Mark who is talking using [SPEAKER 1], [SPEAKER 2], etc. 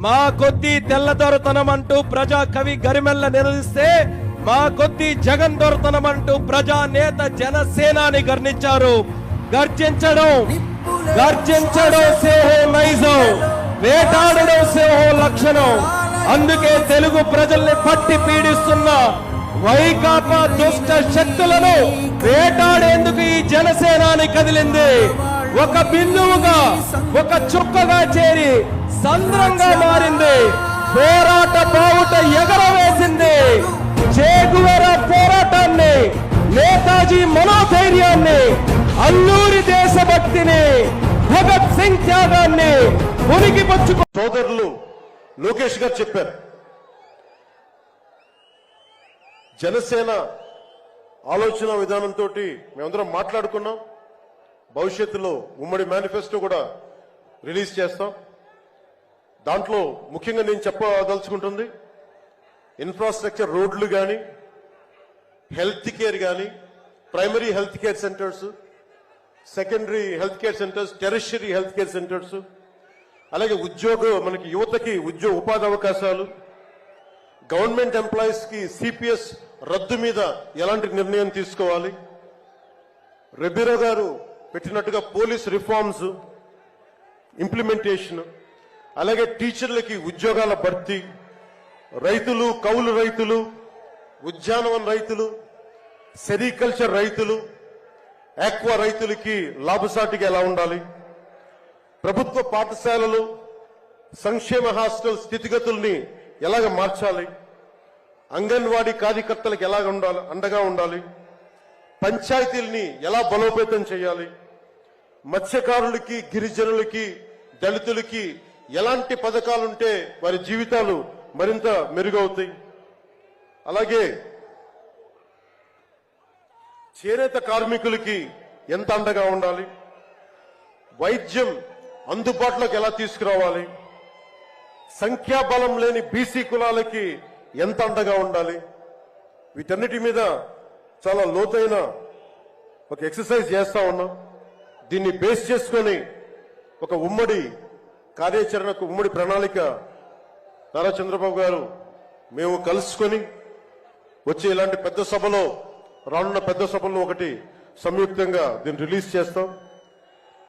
[SPEAKER 1] మా కొద్ది తెల్లదొరతనం అంటూ ప్రజా కవి గరిమెల్ల నిలదీస్తే మా కొద్ది జగన్ దొరతనం అంటూ ప్రజా నేత జనసేనాని గర్ణించారు గర్జించడం గర్జించడం సేహో నైజం వేటాడడం సేహో లక్షణం. అందుకే తెలుగు ప్రజల్ని పట్టి పీడిస్తున్న వైకాపా దుష్ట శక్తులను వేటాడేందుకు ఈ జనసేనాని కదిలింది. ఒక బిందువుగా ఒక చుక్కగా చేరి సంద్రంగా మారింది. పోరాట బావుట ఎగరవేసింది. చేగువర పోరాటాన్ని నేతాజీ మనోధైర్యాన్ని అల్లూరి దేశభక్తిని భగత్ సింగ్ త్యాగాన్ని ఉనికి
[SPEAKER 2] సోదరులు లోకేష్ గారు చెప్పారు. జనసేన ఆలోచన విధానంతో మేమందరం మాట్లాడుకున్నాం. భవిష్యత్తులో ఉమ్మడి మేనిఫెస్టో కూడా రిలీజ్ చేస్తాం. దాంట్లో ముఖ్యంగా నేను చెప్పదలుచుకుంటుంది ఇన్ఫ్రాస్ట్రక్చర్ రోడ్లు కానీ హెల్త్ కేర్ కానీ primary health care centres secondary health care centres tertiary health care centres అలాగే ఉద్యోగ మనకి యువతకి ఉద్యోగ ఉపాధి అవకాశాలు గవర్నమెంట్ ఎంప్లాయీస్కి సిపిఎస్ రద్దు మీద ఎలాంటి నిర్ణయం తీసుకోవాలి? రెబీరో గారు పెట్టినట్టుగా పోలీస్ రిఫార్మ్స్ ఇంప్లిమెంటేషన్ అలాగే టీచర్లకి ఉద్యోగాల భర్తీ రైతులు కౌలు రైతులు ఉద్యానవన రైతులు సెరికల్చర్ రైతులు ఆక్వా రైతులకి లాభసాటిగా ఎలా ఉండాలి? ప్రభుత్వ పాఠశాలలు సంక్షేమ హాస్టల్ స్థితిగతుల్ని ఎలాగ మార్చాలి? అంగన్వాడీ కార్యకర్తలకు ఎలా ఉండాలి అండగా ఉండాలి పంచాయతీల్ని ఎలా బలోపేతం చేయాలి మత్స్యకారులకి గిరిజనులకి దళితులకి ఎలాంటి పథకాలుంటే వారి జీవితాలు మరింత మెరుగవుతాయి. అలాగే చేనేత కార్మికులకి ఎంత అండగా ఉండాలి వైద్యం అందుబాటులోకి ఎలా తీసుకురావాలి సంఖ్యాబలం లేని బీసీ కులాలకి ఎంత అండగా ఉండాలి? వీటన్నిటి మీద చాలా లోతైన ఒక ఎక్సర్సైజ్ చేస్తా ఉన్నాం. దీన్ని బేస్ చేసుకొని ఒక ఉమ్మడి కార్యాచరణకు ఉమ్మడి ప్రణాళిక నారా చంద్రబాబు గారు మేము కలుసుకొని వచ్చే ఇలాంటి పెద్ద సభలో రానున్న పెద్ద సభలో ఒకటి సంయుక్తంగా దీన్ని రిలీజ్ చేస్తాం.